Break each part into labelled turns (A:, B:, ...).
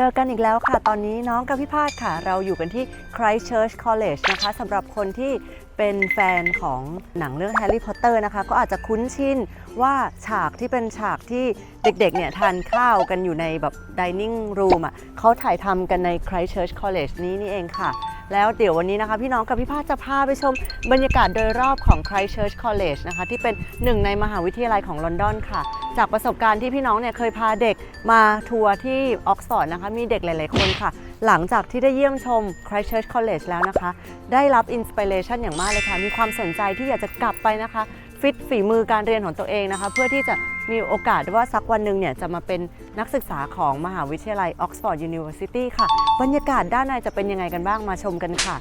A: เจอกันอีกแล้วค่ะ ตอนนี้น้องกับพี่พาดค่ะ เราอยู่กันที่ Christchurch College นะคะสำหรับคนที่เป็นแฟนของหนังเรื่อง Harry Potter นะคะ ก็อาจจะคุ้นชินว่าฉากที่เป็นฉากที่เด็กๆเนี่ยทานข้าวกันอยู่ในแบบ dining room อะเขาถ่ายทำกันใน Christchurch College นี้นี่เองค่ะ แล้วเดี๋ยววันนี้นะคะ พี่น้องกับพี่พาจะพาไปชมบรรยากาศโดยรอบของ Christchurch College นะคะ ที่เป็นหนึ่งในมหาวิทยาลัยของลอนดอนค่ะ จากประสบการณ์ที่พี่น้องเนี่ยเคยพาเด็กมาทัวร์ที่ออกซฟอร์ดนะคะ มีเด็กหลาย ๆ คนค่ะ หลังจากที่ได้เยี่ยมชม Christchurch College แล้วนะคะ ได้รับอินสปิเรชันอย่างมากเลยค่ะ มีความสนใจที่อยากจะกลับไปนะคะ ฟิตฝีมือการเรียนของตัวเองนะคะเพื่อที่จะมีโอกาสว่าสักวันหนึ่งเนี่ยจะมาเป็นนักศึกษาของมหาวิทยาลัย Oxford University ค่ะ บรรยากาศด้านในจะเป็นยังไงกันบ้างมาชมกันค่ะ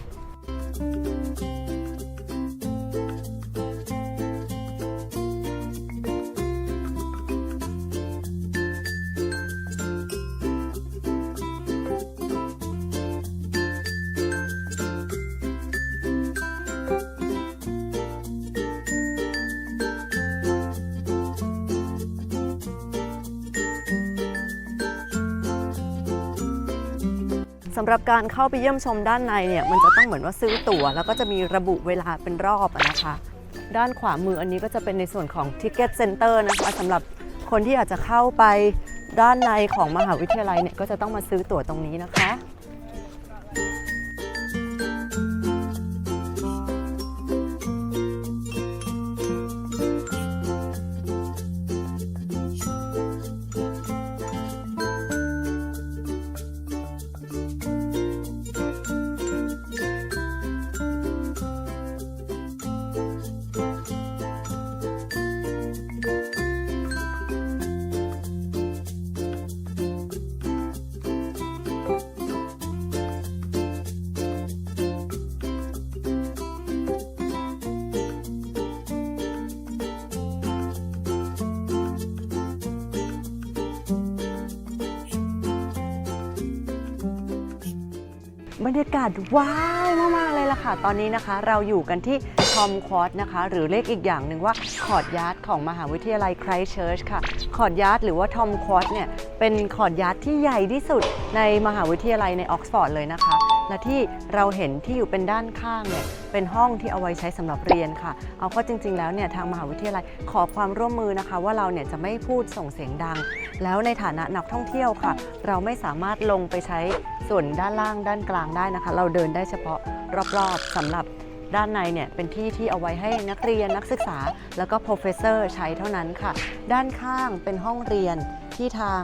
A: สำหรับการเข้าไปเยี่ยมชมด้านในเนี่ยมันจะต้องเหมือนว่าซื้อตั๋ว แล้วก็จะมีระบุเวลาเป็นรอบนะคะ ด้านขวามืออันนี้ก็จะเป็นในส่วนของ Ticket Center นะคะสำหรับคนที่อยากจะเข้าไปด้านในของมหาวิทยาลัยเนี่ยก็จะต้องมาซื้อตั๋วตรงนี้นะคะ บรรยากาศว้าวมากๆเลยล่ะค่ะ ตอนนี้นะคะ เราอยู่กันที่ทอมคอร์ดนะคะ หรือเรียกอีกอย่างหนึ่งว่าคอร์ดยาร์ดของมหาวิทยาลัยไครเชิร์ชค่ะคอร์ดยาร์ดหรือว่าทอมคอร์ดเนี่ยเป็นคอร์ดยาร์ดที่ใหญ่ที่สุดในมหาวิทยาลัยในออกซฟอร์ดเลยนะคะ และที่เราเห็นที่อยู่เป็นด้านข้างเนี่ยเป็นห้องที่เอาไว้ใช้สำหรับเรียนค่ะ เอาเข้าจริง ๆ แล้วเนี่ยทางมหาวิทยาลัยขอความร่วมมือนะคะ ว่าเราเนี่ยจะไม่พูดส่งเสียงดัง แล้วในฐานะนักท่องเที่ยวค่ะ เราไม่สามารถลงไปใช้ส่วนด้านล่างด้านกลางได้นะคะ เราเดินได้เฉพาะรอบๆสำหรับด้านในเนี่ยเป็นที่ที่เอาไว้ให้นักเรียนนักศึกษา แล้วก็ professor ใช้เท่านั้นค่ะ ด้านข้างเป็นห้องเรียนที่ทาง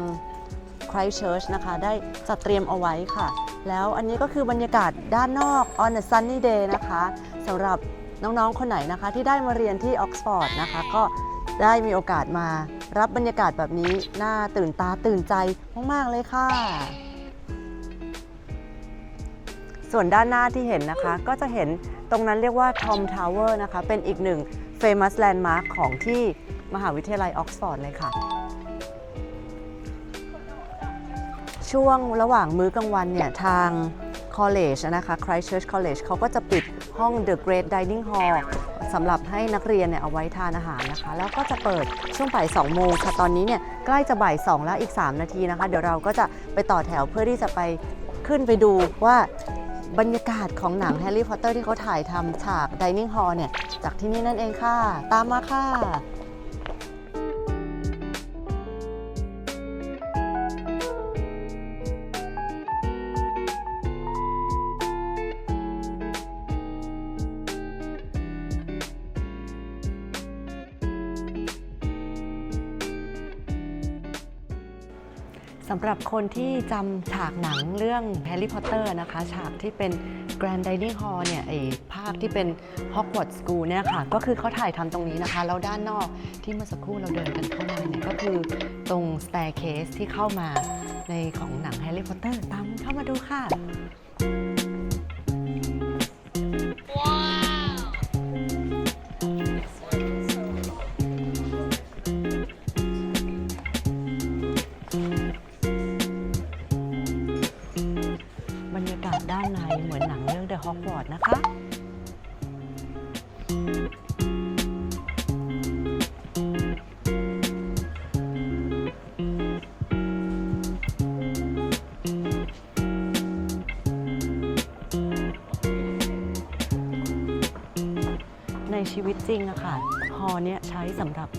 A: Christchurch นะคะ ได้จัดเตรียมเอาไว้ค่ะ แล้วอันนี้ก็คือบรรยากาศด้านนอก on a sunny day นะคะสำหรับน้องๆ คนไหนนะคะ ที่ได้มาเรียนที่ออกซฟอร์ดนะคะ ก็ได้มีโอกาสมารับบรรยากาศแบบนี้น่าตื่นตาตื่นใจมากๆ เลยค่ะ ส่วนด้านหน้าที่เห็นนะคะ ก็จะเห็นตรงนั้นเรียกว่า Tom Tower นะคะ เป็นอีกหนึ่ง famous landmark ของที่มหาวิทยาลัยออกซฟอร์ดเลยค่ะ ช่วงระหว่างมื้อกลางวันเนี่ยทาง college นะคะ Christchurch College เขาก็จะปิดห้อง The Great Dining Hall สำหรับให้นักเรียนเนี่ยเอาไว้ทานอาหารนะคะ แล้วก็จะเปิดช่วงบ่าย2โมงค่ะ ตอนนี้เนี่ยใกล้จะบ่าย2แล้วอีก 3 นาทีนะคะ เดี๋ยวเราก็จะไปต่อแถวเพื่อที่จะไปขึ้นไปดูว่าบรรยากาศของหนังแฮร์รี่พอตเตอร์ที่เขาถ่ายทำฉาก Dining Hall เนี่ย จากที่นี่นั่นเองค่ะ ตามมาค่ะ สำหรับคนที่จำฉากหนังเรื่องแฮร์รี่พอตเตอร์นะคะ ฉากที่เป็น Grand Dining Hall เนี่ยไอภาพที่เป็น Hogwarts School เนี่ยค่ะ ก็คือเขาถ่ายทำตรงนี้นะคะ แล้วด้านนอกที่เมื่อสักครู่เราเดินกันเข้ามาเนี่ยก็คือตรง staircase ที่เข้ามาในของหนังแฮร์รี่พอตเตอร์ตามเข้ามาดูค่ะ ชีวิตจริงอะค่ะฮอเนี้ยใช้สำหรับ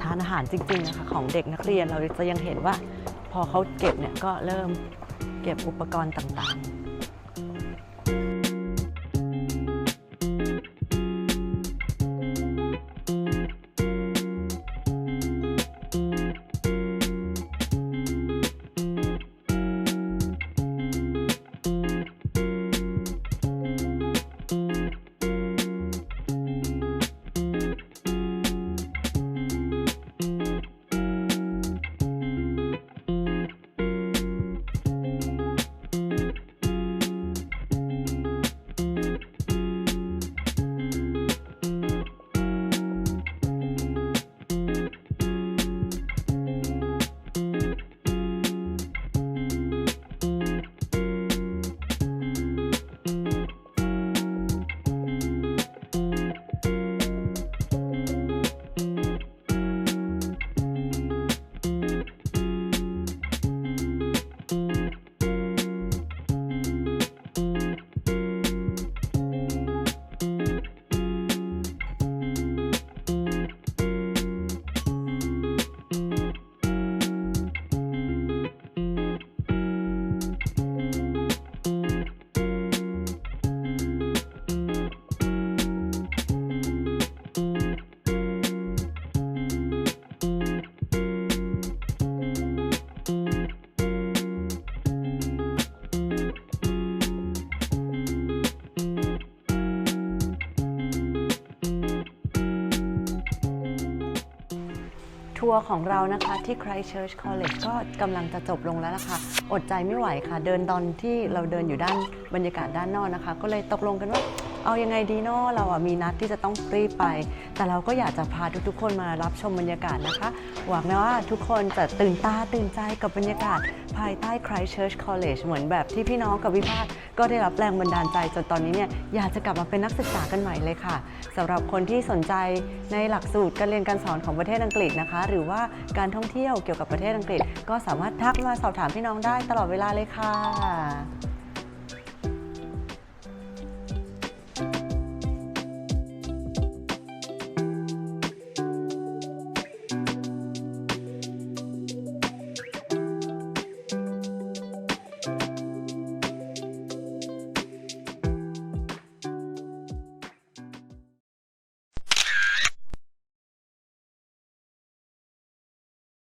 A: ทานอาหารจริงๆนะคะของเด็กนักเรียนเราจะยังเห็นว่า พอเขาเก็บเนี่ยก็เริ่มเก็บอุปกรณ์ต่างๆ ทัวร์ของเรานะคะที่ Christchurch College ก็กำลังจะจบลงแล้วล่ะค่ะอดใจไม่ไหวค่ะ เดินตอนที่เราเดินอยู่ด้านบรรยากาศด้านนอกนะคะ ก็เลยตกลงกันว่า เอายังไงดีเนาะเราอะมีนัดที่จะต้องรีบไป แต่เราก็อยากจะพาทุกๆ คนมารับชมบรรยากาศนะคะ หวังนะว่าทุกคนจะตื่นตาตื่นใจกับบรรยากาศ ภายใต้ Christchurch College เหมือนแบบที่พี่น้องกับวิพาทก็ได้รับแรงบันดาลใจจนตอนนี้เนี่ยอยากจะกลับมาเป็นนักศึกษากันใหม่เลยค่ะสำหรับคนที่สนใจในหลักสูตรการเรียนการสอนของประเทศอังกฤษนะคะ หรือว่าการท่องเที่ยวเกี่ยวกับประเทศอังกฤษ ก็สามารถทักมาสอบถามพี่น้องได้ตลอดเวลาเลยค่ะ